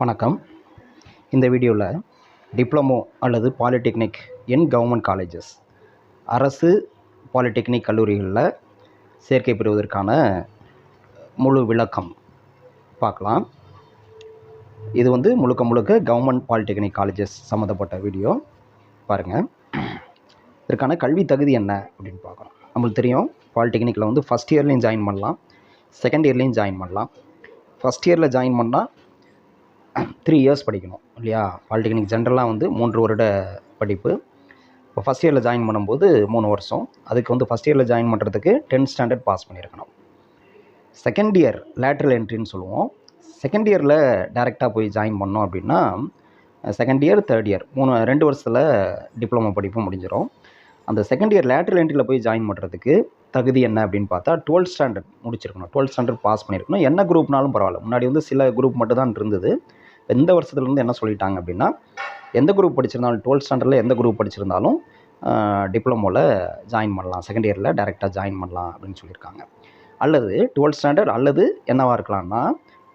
வணக்கம். இந்த வீடியோவில் டிப்ளமோ அல்லது பாலிடெக்னிக் இன் கவர்மெண்ட் காலேஜஸ் அரசு பாலிடெக்னிக் கல்லூரிகளில் சேர்க்கை பெறுவதற்கான முழு விளக்கம் பார்க்கலாம். இது வந்து முழுக்க முழுக்க கவர்மெண்ட் பாலிடெக்னிக் காலேஜஸ் சம்மந்தப்பட்ட வீடியோ. பாருங்கள் இதற்கான கல்வி தகுதி என்ன அப்படின்னு பார்க்குறோம் நம்மளுக்கு தெரியும் பாலிடெக்னிக்கில் வந்து ஃபஸ்ட் இயர்லேயும் ஜாயின் பண்ணலாம் செகண்ட் இயர்லேயும் ஜாயின் பண்ணலாம். ஃபஸ்ட் இயரில் ஜாயின் பண்ணால் த்ரீ இயர்ஸ் படிக்கணும் இல்லையா? பாலிடெக்னிக் ஜென்ரலாக வந்து மூன்று வருட படிப்பு. இப்போ ஃபஸ்ட் இயரில் ஜாயின் பண்ணும்போது மூணு வருஷம். அதுக்கு வந்து ஃபஸ்ட் இயரில் ஜாயின் பண்ணுறதுக்கு டென்த் ஸ்டாண்டர்ட் பாஸ் பண்ணியிருக்கணும். செகண்ட் இயர் லேட்ரல் என்ட்ரின்னு சொல்லுவோம். செகண்ட் இயரில் டேரெக்டாக போய் ஜாயின் பண்ணோம் அப்படின்னா செகண்ட் இயர் தேர்ட் இயர் மூணு ரெண்டு வருஷத்தில் டிப்ளமோ படிப்பு முடிஞ்சிடும் அந்த செகண்ட் இயர் லேட்ரல் என்ட்ரியில் போய் ஜாயின் பண்ணுறதுக்கு தகுதி என்ன அப்படின்னு பார்த்தா டுவெல்த் ஸ்டாண்டர்ட் முடிச்சிருக்கணும். டுவெல்த் ஸ்டாண்டர்ட் பாஸ் பண்ணியிருக்கணும் என்ன குரூப்னாலும் பரவாயில்ல. முன்னாடி வந்து சில குரூப் மட்டும் தான் இருந்தது. எந்த வருஷத்துலேருந்து என்ன சொல்லிட்டாங்க அப்படின்னா எந்த குரூப் படிச்சிருந்தாலும் டுவெல்த் ஸ்டாண்டர்டில் எந்த குரூப் படிச்சிருந்தாலும் டிப்ளமோவில் ஜாயின் பண்ணலாம். செகண்ட் இயரில் டேரெக்டாக ஜாயின் பண்ணலாம் அப்படின்னு சொல்லியிருக்காங்க. அல்லது டுவெல்த் ஸ்டாண்டர்ட் அல்லது என்னவாக இருக்கலாம்னா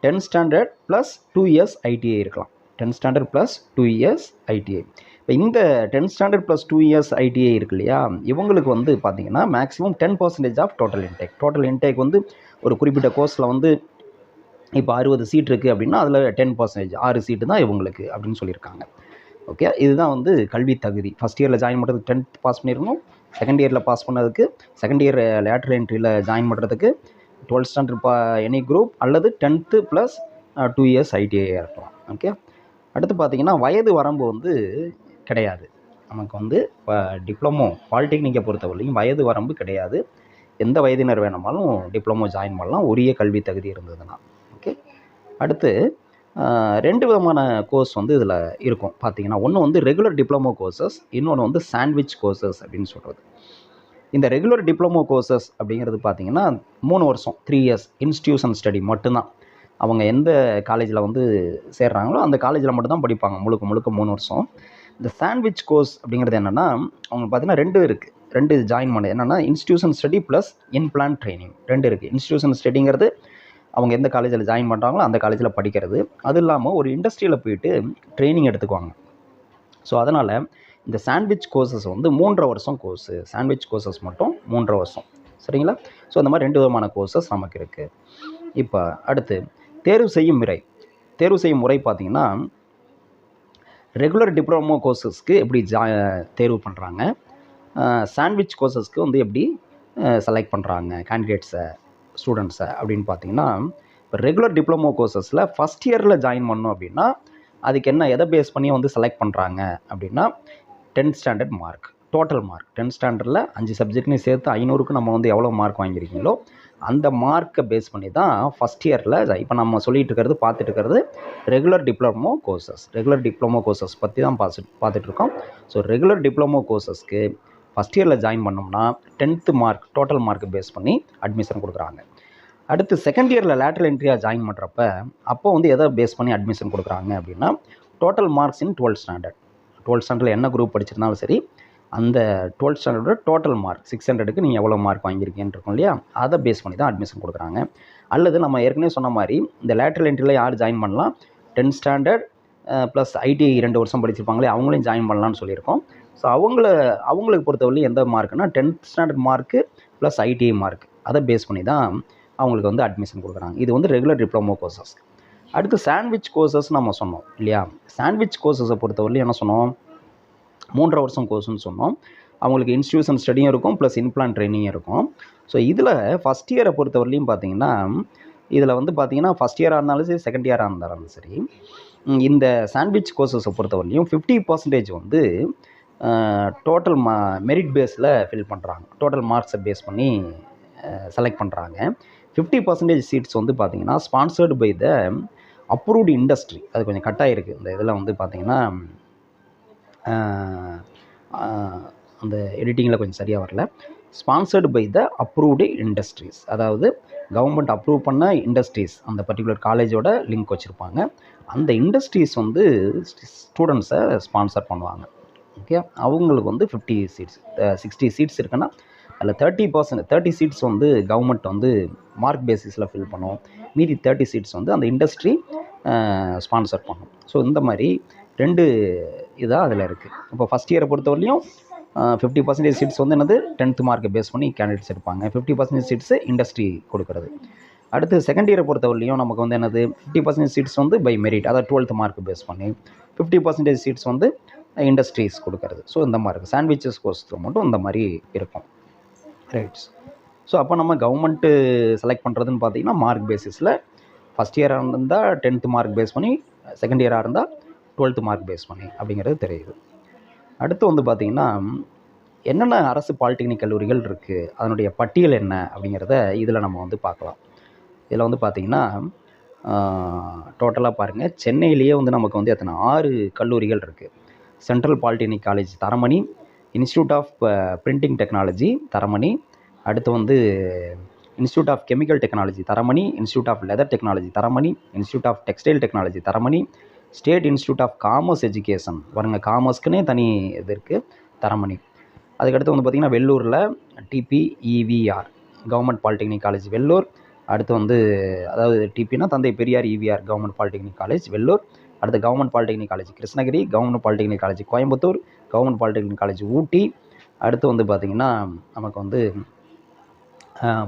tenth standard plus two years ITI இருக்கலாம். Tenth standard plus two years ITI இப்போ இந்த tenth standard plus two years ITI இருக்கு இல்லையா இவங்களுக்கு வந்து பார்த்தீங்கன்னா maximum ten percentage of total intake total intake வந்து ஒரு குறிப்பிட்ட கோர்ஸில் வந்து இப்போ அறுபது சீட் இருக்குது அப்படின்னா அதில் டென் பர்சன்டேஜ் ஆறு சீட்டு தான் இவங்களுக்கு அப்படின்னு சொல்லியிருக்காங்க. ஓகே இதுதான் வந்து கல்வி தகுதி. ஃபஸ்ட் இயரில் ஜாயின் பண்ணுறதுக்கு டென்த் பாஸ் பண்ணியிருக்கணும் செகண்ட் இயரில் பாஸ் பண்ணதுக்கு செகண்ட் இயர் லேட்டர் என்ட்ரியில் ஜாயின் பண்ணுறதுக்கு டுவெல்த் ஸ்டாண்டர்ட் பா எனி குரூப் அல்லது tenth plus two years ITI இருக்கலாம். ஓகே அடுத்து பார்த்தீங்கன்னா வயது வரம்பு வந்து கிடையாது. நமக்கு வந்து இப்போ டிப்ளமோ பாலிடெக்னிக்கை பொறுத்தவரையும் வயது வரம்பு கிடையாது. எந்த வயதினர் வேணுமாலும் டிப்ளமோ ஜாயின் பண்ணலாம். உரிய கல்வி தகுதி இருந்ததுன்னா. ஓகே? அடுத்து ரெண்டு விதமான கோர்ஸ் வந்து இதில் இருக்கும். பார்த்தீங்கன்னா ஒன்று வந்து ரெகுலர் டிப்ளமோ கோர்சஸ் இன்னொன்று வந்து சாண்ட்விச் கோர்சஸ் அப்படின்னு சொல்கிறது இந்த ரெகுலர் டிப்ளமோ கோர்சஸ் அப்படிங்கிறது பார்த்தீங்கன்னா மூணு வருஷம் த்ரீ இயர்ஸ் இன்ஸ்டியூஷன் ஸ்டடி மட்டும்தான். அவங்க எந்த காலேஜில் வந்து சேர்றாங்களோ அந்த காலேஜில் மட்டும்தான் படிப்பாங்க. முழுக்க முழுக்க மூணு வருஷம். இந்த சாண்ட்விச் கோர்ஸ் அப்படிங்கிறது என்னென்னா அவங்க பார்த்தீங்கன்னா ரெண்டு இருக்குது ரெண்டு ஜாயின் பண்ணது. என்னென்னா institution study plus in plant training ரெண்டு இருக்குது இன்ஸ்டியூஷன் ஸ்டடிங்கிறது அவங்க எந்த காலேஜில் ஜாயின் பண்ணுறாங்களோ அந்த காலேஜில் படிக்கிறது. அது இல்லாமல் ஒரு இண்டஸ்ட்ரியில் போயிட்டு ட்ரைனிங் எடுத்துக்குவாங்க. ஸோ அதனால் இந்த சாண்ட்விச் கோர்சஸ் வந்து மூன்றரை வருஷம் கோர்ஸு சாண்ட்விச் கோர்சஸ் மட்டும் மூன்றரை வருஷம். சரிங்களா? ஸோ அந்த மாதிரி ரெண்டு விதமான கோர்சஸ் நமக்கு இருக்குது இப்போ அடுத்து தேர்வு செய்யும் முறை. தேர்வு செய்யும் முறை பார்த்திங்கன்னா ரெகுலர் டிப்ளமோ கோர்சஸ்க்கு எப்படி ஜா தேர்வு பண்ணுறாங்க சாண்ட்விச் கோர்சஸ்க்கு வந்து எப்படி செலக்ட் பண்ணுறாங்க கேண்டிடேட்ஸை ஸ்டூடெண்ட்ஸை அப்படின்னு பார்த்தீங்கன்னா இப்போ ரெகுலர் டிப்ளமோ கோர்சஸில் ஃபஸ்ட் இயரில் ஜாயின் பண்ணோம் அப்படின்னா அதுக்கு என்ன எதை பேஸ் பண்ணி வந்து செலக்ட் பண்ணுறாங்க அப்படின்னா tenth standard mark total mark tenth ஸ்டாண்டர்டில் அஞ்சு சப்ஜெக்ட்னு சேர்த்து ஐநூறுக்கு நம்ம வந்து எவ்வளோ மார்க் வாங்கியிருக்கீங்களோ அந்த மார்க்கை பேஸ் பண்ணி தான் ஃபஸ்ட் இயரில் இப்போ நம்ம சொல்லிகிட்டு இருக்கிறது பார்த்துட்டு இருக்கிறது regular diploma courses regular diploma courses பற்றி தான் பார்த்து பார்த்துட்ருக்கோம் ஸோ ரெகுலர் டிப்ளமோ கோர்சஸ்க்கு ஃபஸ்ட் இயரில் ஜாயின் பண்ணோம்னா tenth mark total mark base பண்ணி அட்மிஷன் கொடுக்குறாங்க. அடுத்து செகண்ட் இயரில் லேட்ரல் என்ட்ரியாக ஜாயின் பண்ணுறப்ப அப்போ வந்து எதை பேஸ் பண்ணி அட்மிஷன் கொடுக்குறாங்க அப்படின்னா total marks in twelfth standard twelfth ஸ்டாண்டர்டில் என்ன குரூப் படிச்சிருந்தாலும் சரி அந்த டுவெல்த் ஸ்டாண்டர்டோட டோட்டல் மார்க் சிக்ஸ் ஹண்ட்ரடுக்கு நீங்கள் எவ்வளோ மார்க் வாங்கியிருக்கேன்னு இருக்கும் இல்லையா? அதை பேஸ் பண்ணி தான் அட்மிஷன் கொடுக்குறாங்க. அல்லது நம்ம ஏற்கனவே சொன்ன மாதிரி இந்த லேட்ரல் என்ட்ரியில் யார் ஜாயின் பண்ணலாம்? டென்த் ஸ்டாண்டர்ட் ப்ளஸ் ஐடி ரெண்டு வருஷம் படிச்சிருப்பாங்களே அவங்களையும் ஜாயின் பண்ணலான்னு சொல்லியிருக்கோம். ஸோ அவங்கள அவங்களுக்கு பொறுத்தவரையும் எந்த மார்க்குனா tenth standard mark plus ITI mark அதை பேஸ் பண்ணி தான் அவங்களுக்கு வந்து அட்மிஷன் கொடுக்குறாங்க. இது வந்து ரெகுலர் டிப்ளமோ கோர்சஸ் அடுத்து சாண்ட்விச் கோர்சஸ் நம்ம சொன்னோம் இல்லையா? சாண்ட்விச் கோர்சஸை பொறுத்தவரையிலும் என்ன சொன்னோம்? மூன்றரை வருஷம் கோர்ஸ்னு சொன்னோம். அவங்களுக்கு இன்ஸ்டியூஷன் ஸ்டடியும் இருக்கும் ப்ளஸ் இன்பிளான் ட்ரைனிங் இருக்கும். ஸோ இதில் ஃபஸ்ட் இயரை பொறுத்தவரையிலையும் பார்த்தீங்கன்னா இதில் வந்து பார்த்தீங்கன்னா ஃபஸ்ட் இயராக இருந்தாலும் சரி செகண்ட் இயராக இருந்தாலும் சரி இந்த சாண்ட்விச் கோர்சஸை பொறுத்தவரையிலையும் ஃபிஃப்டி பர்சன்டேஜ் வந்து டோட்டல் மா மெரிட் பேஸில் ஃபில் பண்ணுறாங்க டோட்டல் மார்க்ஸை பேஸ் பண்ணி செலக்ட் பண்ணுறாங்க ஃபிஃப்டி பர்சன்டேஜ் சீட்ஸ் வந்து பார்த்தீங்கன்னா sponsored by the approved industry அது கொஞ்சம் கட்டாயிருக்கு இந்த இதில் வந்து பார்த்தீங்கன்னா அந்த எடிட்டிங்கில் கொஞ்சம் சரியாக வரல. Sponsored by the approved industries அதாவது கவர்மெண்ட் அப்ரூவ் பண்ண இண்டஸ்ட்ரீஸ் அந்த பர்டிகுலர் காலேஜோட லிங்க் வச்சுருப்பாங்க. அந்த இண்டஸ்ட்ரீஸ் வந்து ஸ்டூடெண்ட்ஸை ஸ்பான்சர் பண்ணுவாங்க. ஓகே அவங்களுக்கு வந்து ஃபிஃப்டி சீட்ஸ் சிக்ஸ்டி சீட்ஸ் இருக்குன்னா அதில் தேர்ட்டி பர்சன்ட் தேர்ட்டி சீட்ஸ் வந்து கவர்மெண்ட் வந்து மார்க் பேசிஸில் ஃபில் பண்ணும். மீதி தேர்ட்டி சீட்ஸ் வந்து அந்த இண்டஸ்ட்ரி ஸ்பான்சர் பண்ணும். ஸோ இந்த மாதிரி ரெண்டு இதாக அதில் இருக்குது இப்போ ஃபஸ்ட் இயரை பொறுத்தவரையிலையும் ஃபிஃப்டி பர்சன்டேஜ் சீட்ஸ் வந்து என்னது? டென்த்து மார்க்கை பேஸ் பண்ணி கேண்டிடேட்ஸ் எடுப்பாங்க. ஃபிஃப்டி பர்சன்டேஜ் சீட்ஸு இண்டஸ்ட்ரி கொடுக்குறது. அடுத்து செகண்ட் இயரை பொறுத்தவரையிலையும் நமக்கு வந்து என்னது? ஃபிஃப்டி பர்சன்டேஜ் சீட்ஸ் வந்து பை மெரிட் அதாவது டுவெல்த் மார்க் பேஸ் பண்ணி ஃபிஃப்டி பர்சன்டேஜ் சீட்ஸ் வந்து இண்டஸ்ட்ரீஸ் கொடுக்கறது. ஸோ இந்த மாதிரி இருக்குது சாண்ட்விச்சஸ் கோர்ஸில் மட்டும் இந்த மாதிரி இருக்கும். ரைட்ஸ் ஸோ அப்போ நம்ம கவர்மெண்ட்டு செலக்ட் பண்ணுறதுன்னு பார்த்தீங்கன்னா மார்க் பேசிஸில் ஃபஸ்ட் இயராக இருந்தால் டென்த்து மார்க் பேஸ் பண்ணி செகண்ட் இயராக இருந்தால் டுவெல்த்து மார்க் பேஸ் பண்ணி அப்படிங்கிறது தெரியுது. அடுத்து வந்து பார்த்திங்கன்னா என்னென்ன அரசு பாலிடெக்னிக் கல்லூரிகள் இருக்குது அதனுடைய பட்டியல் என்ன அப்படிங்கிறத இதில் நம்ம வந்து பார்க்கலாம். இதில் வந்து பார்த்திங்கன்னா டோட்டலாக பாருங்கள் சென்னையிலேயே வந்து நமக்கு வந்து எத்தனை? ஆறு கல்லூரிகள் இருக்குது central polytechnic college Taramani institute of printing technology Taramani அடுத்து வந்து institute of chemical technology Taramani institute of leather technology Taramani institute of textile technology Taramani state institute of commerce education. வருங்க காமர்ஸ்க்குன்னே தனி இது இருக்குது தரமணி. அதுக்கடுத்து வந்து பார்த்திங்கன்னா வெள்ளூரில் TPEVR government polytechnic college Vellore. அடுத்து வந்து அதாவது டிபினா Thanthai Periyar EVR government polytechnic college Vellore. அடுத்து government polytechnic college Krishnagiri government polytechnic college Coimbatore government polytechnic college Ooty. அடுத்து வந்து பார்த்திங்கன்னா நமக்கு வந்து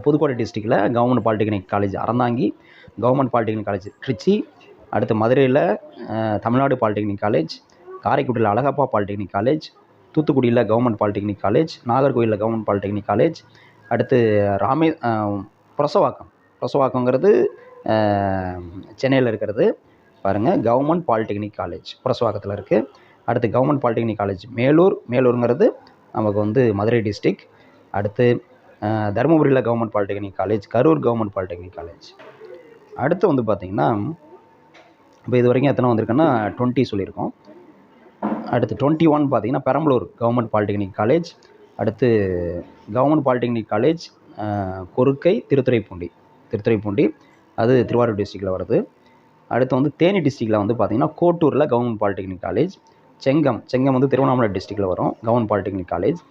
புதுக்கோட்டை டிஸ்ட்ரிக்டில் government polytechnic college Aranthangi. Government polytechnic college Trichy. அடுத்து மதுரையில் தமிழ்நாடு பாலிடெக்னிக் காலேஜ் காரைக்குடியில் அழகப்பா பாலிடெக்னிக் காலேஜ் தூத்துக்குடியில் கவர்மெண்ட் பாலிடெக்னிக் காலேஜ் நாகர்கோயிலில் கவர்மெண்ட் பாலிடெக்னிக் காலேஜ் அடுத்து ராமே பிரசவாக்கம். புரசவாக்கம் புரசவாக்கங்கிறது சென்னையில் இருக்கிறது. பாருங்கள் கவர்மெண்ட் பாலிடெக்னிக் காலேஜ் புரசவாக்கத்தில் இருக்குது அடுத்து கவர்மெண்ட் பாலிடெக்னிக் காலேஜ் மேலூர். மேலூருங்கிறது நமக்கு வந்து மதுரை டிஸ்ட்ரிக். அடுத்து தருமபுரியில் government polytechnic college Karur government polytechnic college. அடுத்து வந்து பார்த்திங்கன்னா இப்போ இது வரைக்கும் எத்தனை வந்திருக்குன்னா டுவெண்ட்டி சொல்லியிருக்கோம். அடுத்து டுவெண்ட்டி ஒன் பார்த்தீங்கன்னா பெரம்பலூர் கவர்மெண்ட் பாலிடெக்னிக் காலேஜ். அடுத்து government polytechnic college Korukkai Thiruthuraipoondi. Thiruthuraipoondi அது திருவாரூர் டிஸ்ட்ரிக்டில் வருது. அடுத்து வந்து தேனி டிஸ்ட்ரிக்டில் வந்து பார்த்திங்கன்னா கோட்டூரில் government polytechnic college. Chengam Chengam வந்து திருவண்ணாமலை டிஸ்ட்ரிக்டில் வரும் கவர்மெண்ட் பாலிடெக்னிக் காலேஜ்.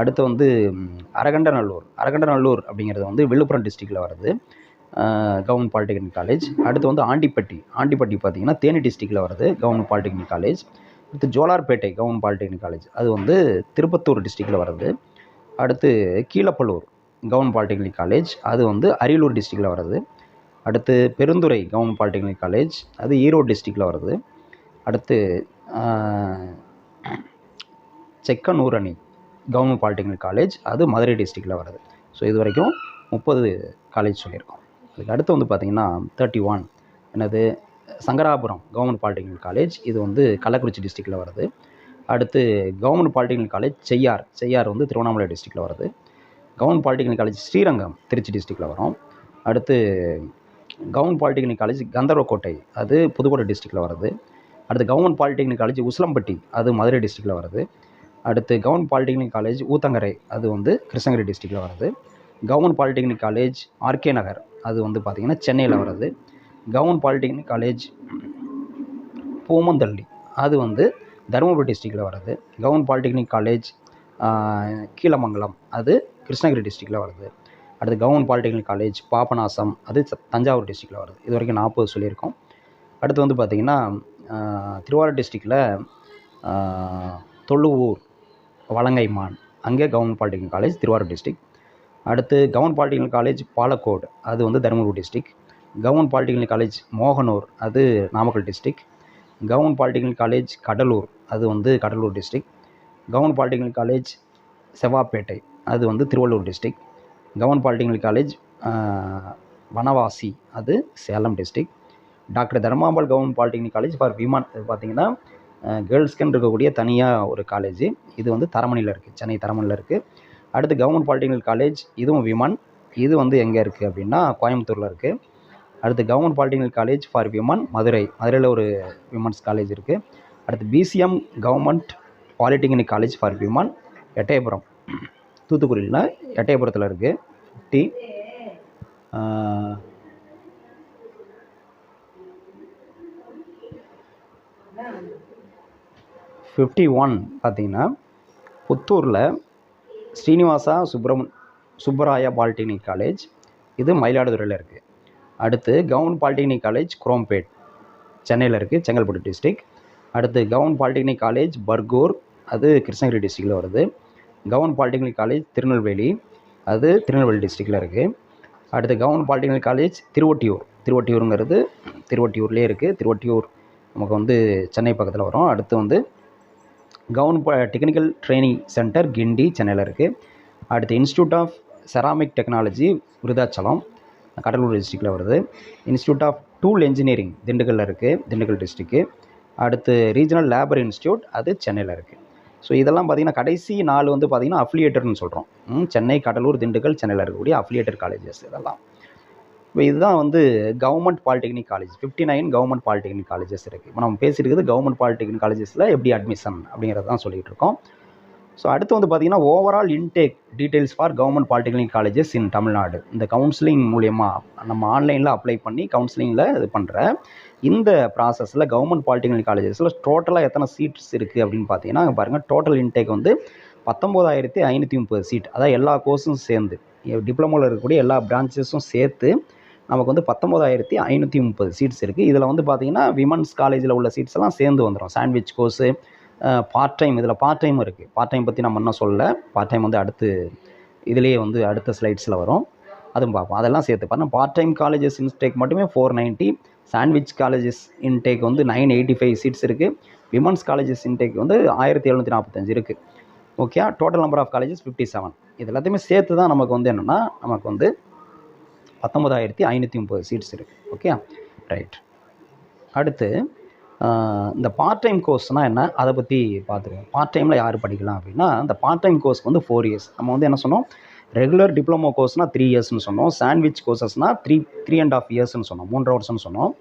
அடுத்து வந்து அரகண்டநல்லூர் அரகண்டநல்லூர் அப்படிங்கிறது வந்து விழுப்புரம் டிஸ்ட்ரிக்டில் வருது. Government polytechnic college. அடுத்து வந்து ஆண்டிப்பட்டி. ஆண்டிப்பட்டி பார்த்தீங்கன்னா தேனி டிஸ்ட்ரிக்டில் வருது கவர்மெண்ட் பாலிடெக்னிக் காலேஜ். அடுத்து ஜோலார்பேட்டை கவர்மெண்ட் பாலிடெக்னிக் காலேஜ். அது வந்து திருப்பத்தூர் டிஸ்ட்ரிக்டில் வருது. அடுத்து கீழப்பல்லூர் கவர்மெண்ட் பாலிடெக்னிக் காலேஜ். அது வந்து அரியலூர் டிஸ்ட்ரிக்டில் வருது. அடுத்து பெருந்துறை கவர்மெண்ட் பாலிடெக்னிக் காலேஜ். அது ஈரோடு டிஸ்ட்ரிக்டில் வருது. அடுத்து ஆஹ், செக்கனூரணி கவர்மெண்ட் பாலிடெக்னிக் காலேஜ். அது மதுரை டிஸ்ட்ரிக்டில் வருது. ஸோ இது வரைக்கும் முப்பது காலேஜ் சொல்லியிருக்கோம். அதுக்கு அடுத்து வந்து பார்த்திங்கன்னா தேர்ட்டி ஒன் என்னது? Sankarapuram government polytechnic college. இது வந்து கள்ளக்குறிச்சி டிஸ்ட்ரிக்டில் வருது. அடுத்து government polytechnic college Cheyyar. Cheyyar வந்து திருவண்ணாமலை டிஸ்ட்ரிக்டில் வருது. Government polytechnic college Srirangam Trichy டிஸ்ட்ரிக்டில் வரும். அடுத்து கவர்மெண்ட் பாலிடெக்னிக் காலேஜ் கந்தர்வக்கோட்டை அது புதுக்கோட்டை டிஸ்ட்ரிக்டில் வருது. அடுத்து கவர்மெண்ட் பாலிடெக்னிக் காலேஜ் உசிலம்பட்டி அது மதுரை டிஸ்ட்ரிக்டில் வருது. அடுத்து கவர்மெண்ட் பாலிடெக்னிக் காலேஜ் ஊத்தங்கரை அது வந்து கிருஷ்ணகிரி டிஸ்ட்ரிக்டில் வருது. Government polytechnic college RK Nagar அது வந்து பார்த்திங்கன்னா சென்னையில் வருது கவுன் பாலிடெக்னிக் காலேஜ் பூமந்தள்ளி. அது வந்து தருமபுரி டிஸ்ட்ரிக்டில் வருது கவுன் பாலிடெக்னிக் காலேஜ் கீழமங்கலம். அது கிருஷ்ணகிரி டிஸ்ட்ரிக்டில் வருது அடுத்து கவுன் பாலிடெக்னிக் காலேஜ் பாபநாசம். அது தஞ்சாவூர் டிஸ்ட்ரிக்டில் வருது இது வரைக்கும் நாற்பது சொல்லியிருக்கோம். அடுத்து வந்து பார்த்திங்கன்னா திருவாரூர் டிஸ்ட்ரிக்டில் தொழுவூர் வலங்கைமான். அங்கே government polytechnic college Thiruvarur district அடுத்து கவன் பாலிடெக்னிக் காலேஜ் பாலக்கோடு அது வந்து Dharmapuri district government polytechnic college Mohanur அது Namakkal district government polytechnic college Cuddalore அது வந்து Cuddalore district government polytechnic college Sevvapettai அது வந்து Thiruvallur district government polytechnic college Vanavasi அது Salem district doctor Dharmambal government polytechnic college for women பார்த்தீங்கன்னா கேர்ள்ஸ்க்குன்னு இருக்கக்கூடிய தனியாக ஒரு காலேஜ். இது வந்து தரமணியில் இருக்குது சென்னை தரமணியில் இருக்குது அடுத்து கவர்மெண்ட் பாலிடெக்னிக் காலேஜ் இதுவும் விமன். இது வந்து எங்கே இருக்குது அப்படின்னா கோயம்புத்தூரில் இருக்குது அடுத்து government polytechnic college for women Madurai. மதுரையில் ஒரு விமன்ஸ் காலேஜ் இருக்குது அடுத்து PCM government polytechnic college for women Ettayapuram. தூத்துக்குடியில் எட்டயபுரத்தில் இருக்குது டி. ஃபிஃப்டி ஒன் பார்த்தீங்கன்னா புத்தூரில் ஸ்ரீனிவாசா சுப்பிரமண் சுப்பராயா பாலிடெக்னிக் காலேஜ். இது மயிலாடுதுறையில் இருக்குது அடுத்து கவுன் பாலிடெக்னிக் காலேஜ் குரோம்பேட். சென்னையில் இருக்குது செங்கல்பட்டு டிஸ்ட்ரிக். அடுத்து கவுன் பாலிடெக்னிக் காலேஜ் பர்கூர். அது கிருஷ்ணகிரி டிஸ்ட்ரிக்டில் வருது. Government polytechnic college Tirunelveli. அது திருநெல்வேலி டிஸ்ட்ரிக்டில் இருக்குது அடுத்து கவுன் பாலிடெக்னிக் காலேஜ் திருவொட்டியூர். திருவொட்டியூருங்கிறது திருவொட்டியூர்லேயே இருக்குது திருவொட்டியூர் நமக்கு வந்து சென்னை பக்கத்தில் வரும். அடுத்து வந்து government technical training centre Guindy சென்னையில் இருக்குது அடுத்து institute of ceramic technology Virudhachalam Cuddalore டிஸ்ட்ரிக்டில் வருது. இன்ஸ்டியூட் ஆஃப் டூல் இன்ஜினியரிங் திண்டுக்கல்லில் இருக்குது திண்டுக்கல் டிஸ்ட்ரிக்கு அடுத்து ரீஜனல் லேபர் இன்ஸ்டியூட் அது சென்னையில் இருக்குது ஸோ இதெல்லாம் பார்த்திங்கன்னா கடைசி நாள் வந்து பார்த்திங்கன்னா அஃபிலியேட்டர்னு சொல்கிறோம் சென்னை கடலூர் திண்டுக்கல் சென்னையில் இருக்கக்கூடிய அஃபிலியேட்டர் காலேஜஸ் இதெல்லாம். இப்போ இதுதான் வந்து government polytechnic college fifty nine government polytechnic colleges இருக்குது இப்போ நம்ம பேசியிருக்கிறது கவர்மெண்ட் பாலிடெக்னிக் காலேஜஸில் எப்படி அட்மிஷன் அப்படிங்கிறது தான் சொல்லிகிட்டு இருக்கோம். ஸோ அடுத்து வந்து பார்த்திங்கன்னா overall intake details for government polytechnic colleges in Tamil Nadu. இந்த கவுன்சிலிங் மூலியமாக நம்ம ஆன்லைனில் அப்ளை பண்ணி கவுன்சிலிங்கில் இது பண்ணுற இந்த ப்ராசஸில் கவர்மெண்ட் பாலிடெக்னிக் காலேஜஸில் டோட்டலாக எத்தனை சீட்ஸ் இருக்குது அப்படின்னு பார்த்தீங்கன்னா பாருங்கள் டோட்டல் இன்டேக் வந்து பத்தொம்போதாயிரத்தி ஐநூற்றி முப்பது சீட் அதாவது எல்லா கோர்ஸும் சேர்ந்து டிப்ளமோவில் இருக்கக்கூடிய எல்லா பிரான்ச்சஸும் சேர்த்து நமக்கு வந்து பத்தொம்போதாயிரத்தி ஐநூற்றி முப்பது சீட்ஸ் இருக்குது இதில் வந்து பார்த்தீங்கன்னா விமன்ஸ் காலேஜில் உள்ள சீட்ஸ் எல்லாம் சேர்ந்து வந்துடும் சாண்ட்விச் கோர்ஸு பார்ட் டைம் இதில் பார்ட் டைம் இருக்குது பார்ட் டைம் பற்றி நம்ம இன்னும் சொல்ல பார்ட் டைம் வந்து அடுத்து இதுலேயே வந்து அடுத்த ஸ்லைட்ஸில் வரும். அதுவும் பார்ப்போம். அதெல்லாம் சேர்த்து பாருங்கள் பார்ட் டைம் காலேஜஸ் இன்டேக் மட்டுமே four ninety sandwich colleges intake வந்து நைன் எயிட்டி ஃபைவ் சீட்ஸ் இருக்குது விமன்ஸ் காலேஜஸ் இன்டேக் வந்து ஆயிரத்தி எழுநூற்றி நாற்பத்தஞ்சு இருக்குது okay total number of colleges fifty seven இது எல்லாத்தையுமே சேர்த்து தான் நமக்கு வந்து என்னென்னா நமக்கு வந்து பத்தொம்பதாயிரத்தி ஐநூற்றி முப்பது சீட்ஸ் இருக்குது ஓகே ரைட் அடுத்து இந்த பார்ட் டைம் கோர்ஸ்னால் என்ன? அதை பற்றி பார்த்துருவோம் பார்ட் டைமில் யார் படிக்கலாம் அப்படின்னா இந்த பார்ட் டைம் கோர்ஸ்க்கு வந்து ஃபோர் இயர்ஸ் நம்ம வந்து என்ன சொன்னோம்? ரெகுலர் டிப்ளமோ கோர்ஸ்னால் த்ரீ இயர்ஸ்னு சொன்னோம். சாண்ட்விச் கோர்சஸ்னால் த்ரீ த்ரீ அண்ட் ஆஃப் இயர்ஸ்னு சொன்னோம். மூன்றரை வருஷம்னு சொன்னோம்.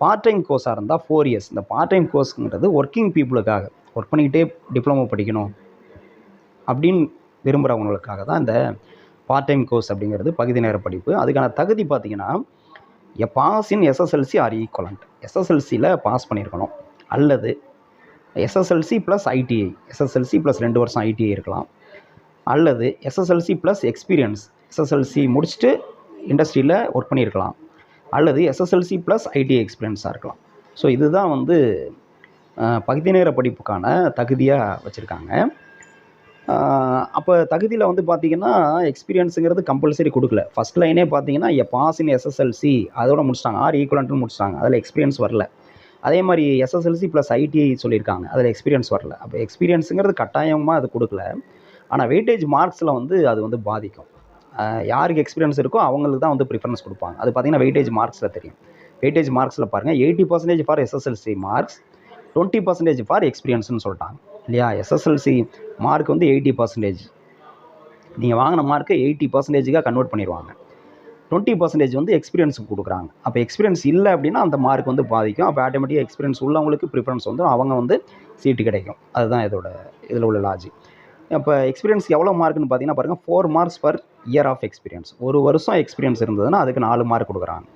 பார்ட் டைம் கோர்ஸாக இருந்தால் ஃபோர் இயர்ஸ் இந்த பார்ட் டைம் கோர்ஸுங்கிறது ஒர்க்கிங் பீப்புளுக்காக ஒர்க் பண்ணிக்கிட்டே டிப்ளமோ படிக்கணும் அப்படின்னு விரும்புகிறவங்களுக்காக தான் இந்த பார்ட் டைம் கோர்ஸ் அப்படிங்கிறது பகுதி நேர படிப்பு. அதுக்கான தகுதி பார்த்தீங்கன்னா a pass in SSLC or equivalent எஸ்எஸ்எல்சியில் pass பண்ணியிருக்கணும். அல்லது SSLC plus ITI SSLC plus ரெண்டு வருஷம் ஐடிஐ இருக்கலாம். அல்லது எஸ்எஸ்எல்சி ப்ளஸ் எக்ஸ்பீரியன்ஸ் எஸ்எஸ்எல்சி முடிச்சுட்டு இண்டஸ்ட்ரியில் ஒர்க் பண்ணியிருக்கலாம். அல்லது எஸ்எஸ்எல்சி ப்ளஸ் ஐடிஐ எக்ஸ்பீரியன்ஸாக இருக்கலாம். ஸோ இதுதான் வந்து பகுதி நேர படிப்புக்கான தகுதியாக வச்சுருக்காங்க. அப்போ தகுதியில் வந்து பார்த்தீங்கன்னா எக்ஸ்பீரியன்ஸுங்கிறது கம்பல்சரி கொடுக்கல. ஃபஸ்ட் லைனே பார்த்தீங்கன்னா எ பாஸ் இன் எஸ்எஸ்எல்சி அதோட முடிச்சிட்டாங்க. ஆர் ஈக்குவலன்ட்னு முடிச்சிட்டாங்க. அதில் எக்ஸ்பீரியன்ஸ் வரல. அதே மாதிரி எஸ்எஸ்எல்சி ப்ளஸ் ஐடிஐ சொல்லியிருக்காங்க. அதில் எக்ஸ்பீரியன்ஸ் வரல. அப்போ எக்ஸ்பீரியன்ஸுங்கிறது கட்டாயமாக அது கொடுக்கல. ஆனால் வெயிட்டேஜ் மார்க்ஸில் வந்து அது வந்து பாதிக்கும். யாருக்கு எக்ஸ்பீரியன்ஸ் இருக்கோ அவங்களுக்கு தான் வந்து ப்ரிஃபரன்ஸ் கொடுப்பாங்க. அது பார்த்தீங்கன்னா வெயிட்டேஜ் மார்க்ஸில் தெரியும். வெயிட்டேஜ் மார்க்ஸில் பாருங்கள் eighty percentage for SSLC marks twenty percentage for எக்ஸ்பீரியன்ஸ்னு சொல்லிட்டாங்க. இல்லையா? எஸ்எஸ்எல்சி மார்க் வந்து எயிட்டி பர்சன்டேஜ் நீங்கள் வாங்கின மார்க்கை எயிட்டி பர்சன்டேஜுக்காக கன்வெர்ட் பண்ணிடுவாங்க. டுவெண்ட்டி பர்சன்டேஜ் வந்து எக்ஸ்பீரியன்ஸுக்கு கொடுக்குறாங்க. அப்போ எக்ஸ்பீரியன்ஸ் இல்லை அப்படின்னா அந்த மார்க் வந்து பாதிக்கும். அப்போ ஆட்டோமேட்டிக்காக எக்ஸ்பீரியன்ஸ் உள்ளவங்களுக்கு ப்ரிஃபரன்ஸ் வந்து அவங்க வந்து சீட்டு கிடைக்கும். அதுதான் இதோட இதில் உள்ள லாஜிக் இப்போ எக்ஸ்பீரியன்ஸ் எவ்வளோ மார்க்னு பார்த்தீங்கன்னா பாருங்கள் four marks per year of experience ஒரு வருஷம் எக்ஸ்பீரியன்ஸ் இருந்ததுன்னா அதுக்கு நாலு மார்க் கொடுக்குறாங்க.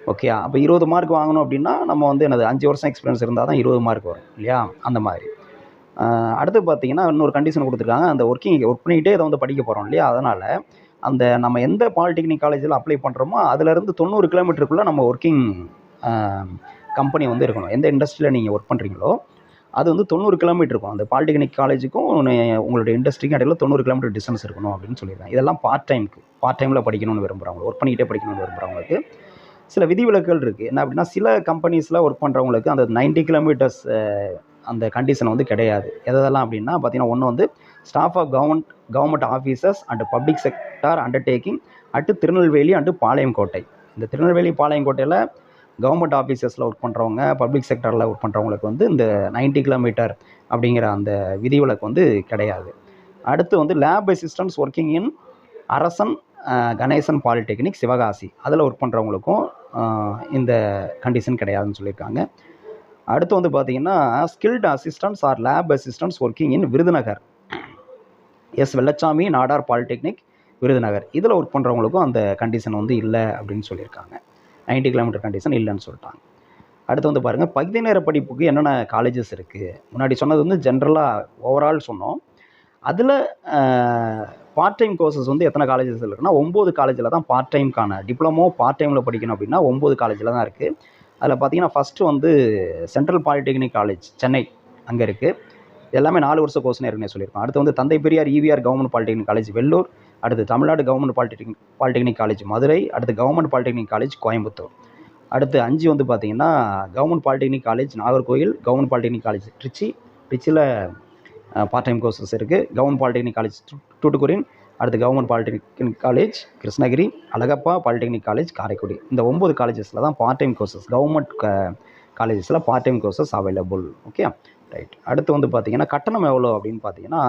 ஓகே அப்போ இருபது மார்க் வாங்கணும் அப்படின்னா நம்ம வந்து என்னது அஞ்சு வருஷம் எக்ஸ்பீரியன்ஸ் இருந்தால் தான் இருபது மார்க் வரும். இல்லையா? அந்த மாதிரி. அடுத்து பார்த்தீங்கன்னா இன்னொரு கண்டிஷன் கொடுத்துருக்காங்க. அந்த ஒர்க்கிங் ஒர்க் பண்ணிக்கிட்டே இதை வந்து படிக்க போகிறோம் இல்லையா? அதனால் அந்த நம்ம எந்த பாலிடெக்னிக் காலேஜில் அப்ளை பண்ணுறோமோ அதுலேருந்து தொண்ணூறு கிலோமீட்டருக்குள்ளே நம்ம ஒர்க்கிங் கம்பெனி வந்து இருக்கணும். எந்த இண்டஸ்ட்ரியில் நீங்கள் ஒர்க் பண்ணுறீங்களோ அது வந்து தொண்ணூறு கிலோமீட்டர் இருக்கும். அந்த பாலிடெக்னிக் காலேஜுக்கும் உங்களுடைய இண்டஸ்ட்ரிக்கும் இடையில தொண்ணூறு கிலோமீட்டர் டிஸ்டன்ஸ் இருக்கணும் அப்படின்னு சொல்லியிருக்காங்க. இதெல்லாம் பார்ட் டைமுக்கு பார்ட் டைமில் படிக்கணும்னு விரும்புகிறவங்க ஒர்க் பண்ணிக்கிட்டே படிக்கணும்னு விரும்புகிறவங்களுக்கு சில விதிவிலக்குகள் இருக்குது என்ன அப்படின்னா சில கம்பெனிஸில் ஒர்க் பண்ணுறவங்களுக்கு அந்த 90 கிலோமீட்டர்ஸ் அந்த கண்டிஷன் வந்து கிடையாது. எதெல்லாம் அப்படின்னா பார்த்தீங்கன்னா ஒன்று வந்து staff of government government officers and public sector undertaking at Tirunelveli and Palayamkottai இந்த திருநெல்வேலி பாளையங்கோட்டையில் கவர்மெண்ட் ஆஃபீஸஸில் ஒர்க் பண்ணுறவங்க பப்ளிக் செக்டரில் ஒர்க் பண்ணுறவங்களுக்கு வந்து இந்த 90 கிலோமீட்டர் அப்படிங்கிற அந்த விதிவிலக்கு வந்து கிடையாது. அடுத்து வந்து லேப் அசிஸ்டன்ஸ் ஒர்க்கிங் இன் அரசன் கணேசன் பாலிடெக்னிக் சிவகாசி அதில் ஒர்க் பண்ணுறவங்களுக்கும் இந்த கண்டிஷன் கிடையாதுன்னு சொல்லியிருக்காங்க. அடுத்து வந்து பார்த்தீங்கன்னா skilled assistants or lab assistants working in Virudhunagar. S Vellaichamy Nadar polytechnic Virudhunagar. இதில் ஒர்க் பண்ணுறவங்களுக்கும் அந்த கண்டிஷன் வந்து இல்லை அப்படின்னு சொல்லியிருக்காங்க. 90 கிலோமீட்டர் கண்டிஷன் இல்லைன்னு சொல்லிட்டாங்க. அடுத்து வந்து பாருங்கள் பகுதி நேர படிப்புக்கு என்னென்ன காலேஜஸ் இருக்குது முன்னாடி சொன்னது வந்து ஜென்ரலாக ஓவரால் சொன்னோம். அதில் பார்ட் டைம் கோர்சஸ் வந்து எத்தனை காலேஜஸ் இருக்குன்னா ஒம்பது காலேஜில் தான் பார்ட் டைம்க்கான டிப்ளமோ பார்ட் டைமில் படிக்கணும் அப்படின்னா ஒம்பது காலேஜில் தான் இருக்குது அதில் பார்த்தீங்கன்னா ஃபஸ்ட்டு வந்து சென்ட்ரல் பாலிடெக்னிக் காலேஜ் சென்னை அங்கே இருக்குது எல்லாமே நாலு வருஷம் கோர்ஸ்னு ஏற்கனவே சொல்லியிருக்கோம். அடுத்து வந்து Thanthai Periyar EVR government polytechnic college Vellore அடுத்து Tamil Nadu government polytechnic polytechnic college Madurai. அடுத்து கவர்மெண்ட் பாலிடெக்னிக் காலேஜ் கோயம்புத்தூர். அடுத்து அஞ்சு வந்து பார்த்தீங்கன்னா government polytechnic college Nagercoil government polytechnic college Trichy ட்ரிச்சியில் part time courses இருக்குது கவர்மெண்ட் பாலிடெக்னிக் காலேஜ் தூத்துக்குடியின் அடுத்து government polytechnic college Krishnagiri Alagappa polytechnic college Karaikudi. இந்த ஒம்பது காலேஜஸில் தான் பார்ட் டைம் கோர்சஸ் கவர்மெண்ட் காலேஜஸில் part time courses available okay right அடுத்து வந்து பார்த்திங்கன்னா கட்டணம் எவ்வளோ அப்படின்னு பார்த்தீங்கன்னா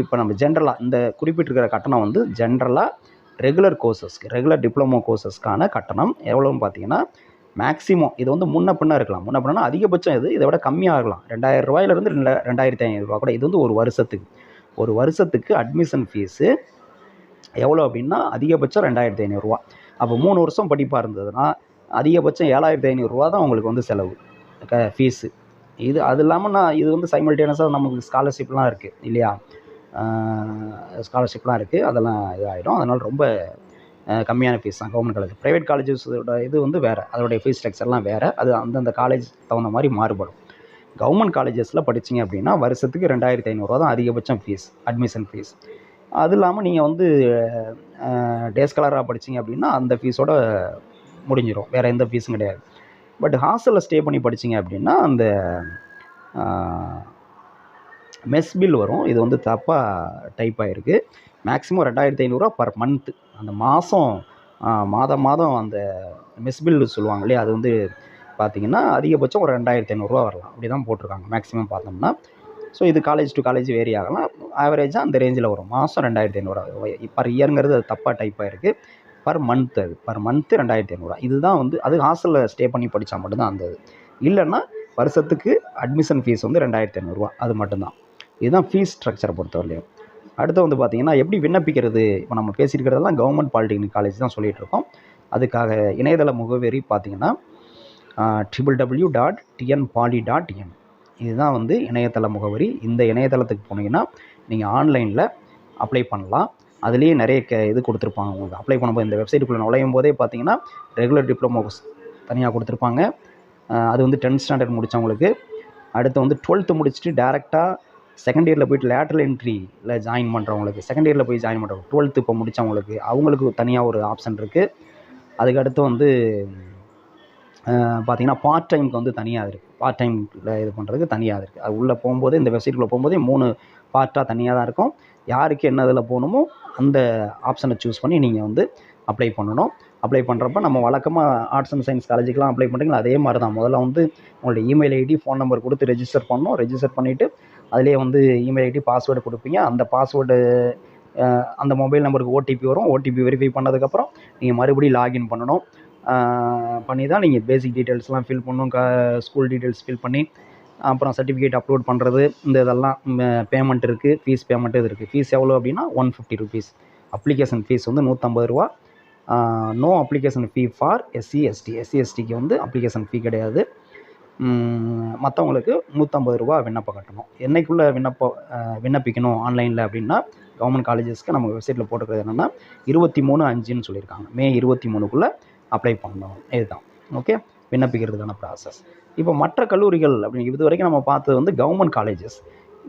இப்போ நம்ம ஜென்ரலாக இந்த குறிப்பிட்டிருக்கிற கட்டணம் வந்து ஜென்ரலாக ரெகுலர் கோர்சஸ்க்கு ரெகுலர் டிப்ளமோ கோர்சஸ்க்கான கட்டணம் எவ்வளோன்னு பார்த்தீங்கன்னா மேக்ஸிமம் இது வந்து முன்ன பின்ன இருக்கலாம். முன்ன பின்னா அதிகபட்சம் இது இதை விட கம்மியாக இருக்கலாம். ரெண்டாயிரம் ரூபாயிலிருந்து ரெண்டு ரெண்டாயிரத்தி ஐநூறுரூவா கூட இது வந்து ஒரு வருஷத்துக்கு. ஒரு வருஷத்துக்கு அட்மிஷன் ஃபீஸு எவ்வளோ அப்படின்னா அதிகபட்சம் ரெண்டாயிரத்தி ஐநூறுரூவா அப்போ மூணு வருஷம் படிப்பாக இருந்ததுன்னா அதிகபட்சம் ஏழாயிரத்தி ஐநூறுரூவா தான் உங்களுக்கு வந்து செலவு க ஃபீஸு இது அது இல்லாமல் நான் இது வந்து சைமல்டேனியஸாக நமக்கு ஸ்காலர்ஷிப்லாம் இருக்குது இல்லையா? ஸ்காலர்ஷிப்லாம் இருக்குது அதெல்லாம் இதாகிடும் அதனால் ரொம்ப கம்மியான ஃபீஸ் தான் கவர்மெண்ட் காலேஜ் ப்ரைவேட் காலேஜஸோட இது வந்து வேறு அதோடைய ஃபீஸ் ஸ்ட்ரக்சர்லாம் வேறு. அது அந்தந்த காலேஜ் தகுந்த மாதிரி மாறுபடும். கவர்மெண்ட் காலேஜஸில் படிச்சீங்க அப்படின்னா வருஷத்துக்கு ரெண்டாயிரத்தி ஐநூறுரூவா தான் அதிகபட்சம் ஃபீஸ் அட்மிஷன் ஃபீஸ் அது இல்லாமல் நீங்கள் வந்து டேஸ்காலராக படித்தீங்க படிச்சீங்க அப்படின்னா அந்த ஃபீஸோட முடிஞ்சிடும் வேறு எந்த ஃபீஸும் கிடையாது. பட் ஹாஸ்டலில் ஸ்டே பண்ணி படிச்சீங்க அப்படின்னா அந்த மெஸ் பில் வரும். இது வந்து தப்பாக டைப் ஆகிருக்கு மேக்ஸிமம் ரெண்டாயிரத்தி ஐநூறுரூவா பர் மந்த்து அந்த மாதம் மாதம் மாதம் அந்த மெஸ் பில்லு சொல்லுவாங்க இல்லையா? அது வந்து பார்த்தீங்கன்னா அதிகபட்சம் ஒரு ரெண்டாயிரத்தி ஐநூறுரூவா வரலாம். அப்படி தான் போட்டிருக்காங்க. மேக்ஸிமம் பார்த்தோம்னா. ஸோ இது காலேஜ் டு காலேஜ் வேரி ஆகலாம். ஆவரேஜாக அந்த ரேஞ்சில் வரும். மாதம் ரெண்டாயிரத்தி ஐநூறுரூவா பர் இயருங்கிறது அது தப்பாக டைப் ஆகிருக்கு பர் மந்த் அது. பர் மந்த்து ரெண்டாயிரத்தி ஐநூறுரூவா இதுதான் வந்து அது ஹாஸ்டலில் ஸ்டே பண்ணி படித்தா மட்டும்தான் அந்த இல்லைன்னா வருஷத்துக்கு அட்மிஷன் ஃபீஸ் வந்து ரெண்டாயிரத்தி ஐநூறுரூவா அது மட்டும்தான். இதுதான் ஃபீஸ் ஸ்ட்ரக்சரை பொறுத்தவரையிலையும் அடுத்து வந்து பார்த்தீங்கன்னா எப்படி விண்ணப்பிக்கிறது? இப்போ நம்ம பேசியிருக்கிறதெல்லாம் கவர்மெண்ட் பாலிடெக்னிக் காலேஜ் தான் சொல்லிகிட்டு இருக்கோம். அதுக்காக இணையதள முகவரி பார்த்தீங்கன்னா triple W dot TN poly dot in இதுதான் வந்து இணையதள முகவரி. இந்த இணையதளத்துக்கு போனீங்கன்னா நீங்கள் ஆன்லைனில் அப்ளை பண்ணலாம். அதுலேயே நிறைய க இது கொடுத்துருப்பாங்க உங்களுக்கு. அப்ளை பண்ணும்போது இந்த வெப்சைட்டுக்குள்ளே நுழையும் போதே பார்த்தீங்கன்னா ரெகுலர் டிப்ளமோ தனியாக கொடுத்துருப்பாங்க. அது வந்து டென்த் ஸ்டாண்டர்ட் முடித்தவங்களுக்கு அடுத்து வந்து டுவெல்த்து முடிச்சுட்டு டேரெக்டாக செகண்ட் இயரில் போயிட்டு லேட்ரல் என்ட்ரியில் ஜாயின் பண்ணுறவங்களுக்கு செகண்ட் இயரில் போய் ஜாயின் பண்ணுறவங்க டுவெல்த்து இப்போ முடித்தவங்களுக்கு அவங்களுக்கு தனியாக ஒரு ஆப்ஷன் இருக்குது அதுக்கு அடுத்து வந்து பார்த்தீங்கன்னா பார்ட் டைமுக்கு வந்து தனியாக இருக்குது பார்ட் டைமில் இது பண்ணுறதுக்கு தனியாக இருக்குது அது உள்ளே போகும்போது இந்த வெப்சைட்டுக்குள்ளே போகும்போதே மூணு பார்ட்டாக தனியாக தான் இருக்கும். யாருக்கு என்ன இதில் போகணுமோ அந்த ஆப்ஷனை சூஸ் பண்ணி நீங்கள் வந்து அப்ளை பண்ணணும். அப்ளை பண்ணுறப்ப நம்ம வழக்கமாக ஆர்ட்ஸ் அண்ட் சயின்ஸ் காலேஜுக்கெலாம் அப்ளை பண்ணுறீங்களா அதே மாதிரி தான் முதல்ல வந்து உங்களுடைய இமெயில் ஐடி ஃபோன் நம்பர் கொடுத்து ரெஜிஸ்டர் பண்ணணும். ரெஜிஸ்டர் பண்ணிவிட்டு அதிலே வந்து இமெயில் ஐடி பாஸ்வேர்டு கொடுப்பீங்க. அந்த பாஸ்வேர்டு அந்த மொபைல் நம்பருக்கு ஓடிபி வரும். ஓடிபி வெரிஃபை பண்ணதுக்கப்புறம் நீங்கள் மறுபடியும் லாகின் பண்ணணும். பண்ணி தான் நீங்கள் பேசிக் டீட்டெயில்ஸ்லாம் ஃபில் பண்ணணும் க ஸ்கூல் டீட்டெயில்ஸ் ஃபில் பண்ணி அப்புறம் சர்டிஃபிகேட் அப்லோட் பண்ணுறது இந்த இதெல்லாம் பேமெண்ட் இருக்குது ஃபீஸ் பேமெண்ட் இது இருக்குது ஃபீஸ் எவ்வளோ அப்படின்னா one fifty rupees application fees வந்து நூற்றம்பது ரூபா. No application fee for SC ST SC எஸ்டிக்கு வந்து அப்ளிகேஷன் ஃபீ கிடையாது. மற்றவங்களுக்கு நூற்றம்பது ரூபா விண்ணப்பம் கட்டணும். என்றைக்குள்ளே விண்ணப்பம் விண்ணப்பிக்கணும் ஆன்லைனில் அப்படின்னா கவர்மெண்ட் காலேஜஸ்க்கு நம்ம வெப்சைட்டில் போட்டுக்கிறது என்னென்னா இருபத்தி மூணு அஞ்சுன்னு சொல்லியிருக்காங்க. மே இருபத்தி மூணுக்குள்ளே அப்ளை பண்ணணும். இதுதான். ஓகே விண்ணப்பிக்கிறதுக்கான ப்ராசஸ் இப்போ மற்ற கல்லூரிகள் அப்படின்னு இது வரைக்கும் நம்ம பார்த்தது வந்து கவர்மெண்ட் காலேஜஸ்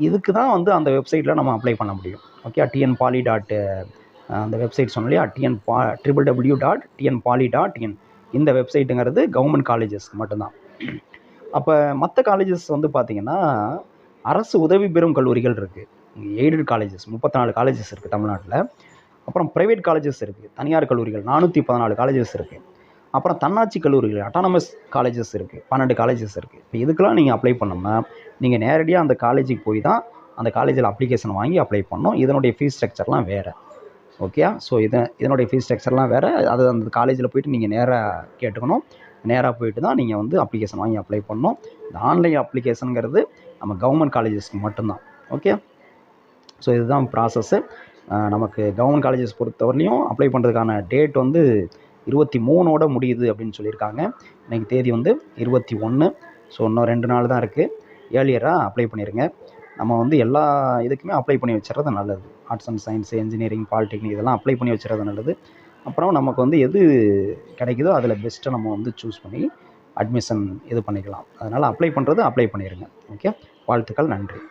இதுக்கு தான் வந்து அந்த வெப்சைட்டில் நம்ம அப்ளை பண்ண முடியும். ஓகே டிஎன் பாலி டாட் அந்த வெப்சைட் சொன்னோம் இல்லையா? டிஎன் பா triple W dot TN poly dot in இந்த வெப்சைட்டுங்கிறது கவர்மெண்ட் காலேஜஸ்க்கு மட்டும்தான். அப்போ மற்ற காலேஜஸ் வந்து பார்த்திங்கன்னா அரசு உதவி பெறும் கல்லூரிகள் இருக்குது எய்டட் காலேஜஸ் முப்பத்தி நாலு காலேஜஸ் இருக்குது தமிழ்நாட்டில். அப்புறம் ப்ரைவேட் காலேஜஸ் இருக்குது தனியார் கல்லூரிகள் நானூற்றி பதினாலு காலேஜஸ் இருக்குது அப்புறம் தன்னாட்சி கல்லூரிகள் அட்டானமஸ் காலேஜஸ் இருக்குது பன்னெண்டு காலேஜஸ் இருக்குது இப்போ இதுக்கெல்லாம் நீங்கள் அப்ளை பண்ணோம்னா நீங்கள் நேரடியாக அந்த காலேஜுக்கு போய் தான் அந்த காலேஜில் அப்ளிகேஷன் வாங்கி அப்ளை பண்ணணும். இதனுடைய ஃபீஸ் ஸ்ட்ரக்சர்லாம் வேறு. ஓகே ஸோ இது இதனுடைய ஃபீஸ் ஸ்ட்ரக்சர்லாம் வேறு. அது அந்த காலேஜில் போயிட்டு நீங்கள் நேராக கேட்டுக்கணும். நேராக போயிட்டு தான் நீங்கள் வந்து அப்ளிகேஷன் வாங்கி அப்ளை பண்ணணும். இந்த ஆன்லைன் அப்ளிகேஷனுங்கிறது நம்ம கவர்மெண்ட் காலேஜஸ்க்கு மட்டும்தான். ஓகே ஸோ இதுதான் ப்ராசஸ்ஸு நமக்கு கவர்மெண்ட் காலேஜஸ் பொறுத்தவரையிலையும் அப்ளை பண்ணுறதுக்கான டேட் வந்து இருபத்தி மூணோட முடியுது அப்படின்னு சொல்லியிருக்காங்க. இன்றைக்கி தேதி வந்து இருபத்தி ஒன்று ஸோ இன்னும் ரெண்டு நாள் தான் இருக்குது ஏர்லியராக அப்ளை பண்ணிடுங்க நம்ம வந்து எல்லா இதுக்குமே அப்ளை பண்ணி வச்சுறது நல்லது. Arts and science engineering polytechnic இதெல்லாம் அப்ளை பண்ணி வச்சுறது நல்லது. அப்புறம் நமக்கு வந்து எது கிடைக்குதோ அதில் பெஸ்ட்டை நம்ம வந்து சூஸ் பண்ணி அட்மிஷன் இது பண்ணிக்கலாம். அதனால் அப்ளை பண்ணுறது அப்ளை பண்ணிடுங்க ஓகே வாழ்த்துக்கள். நன்றி.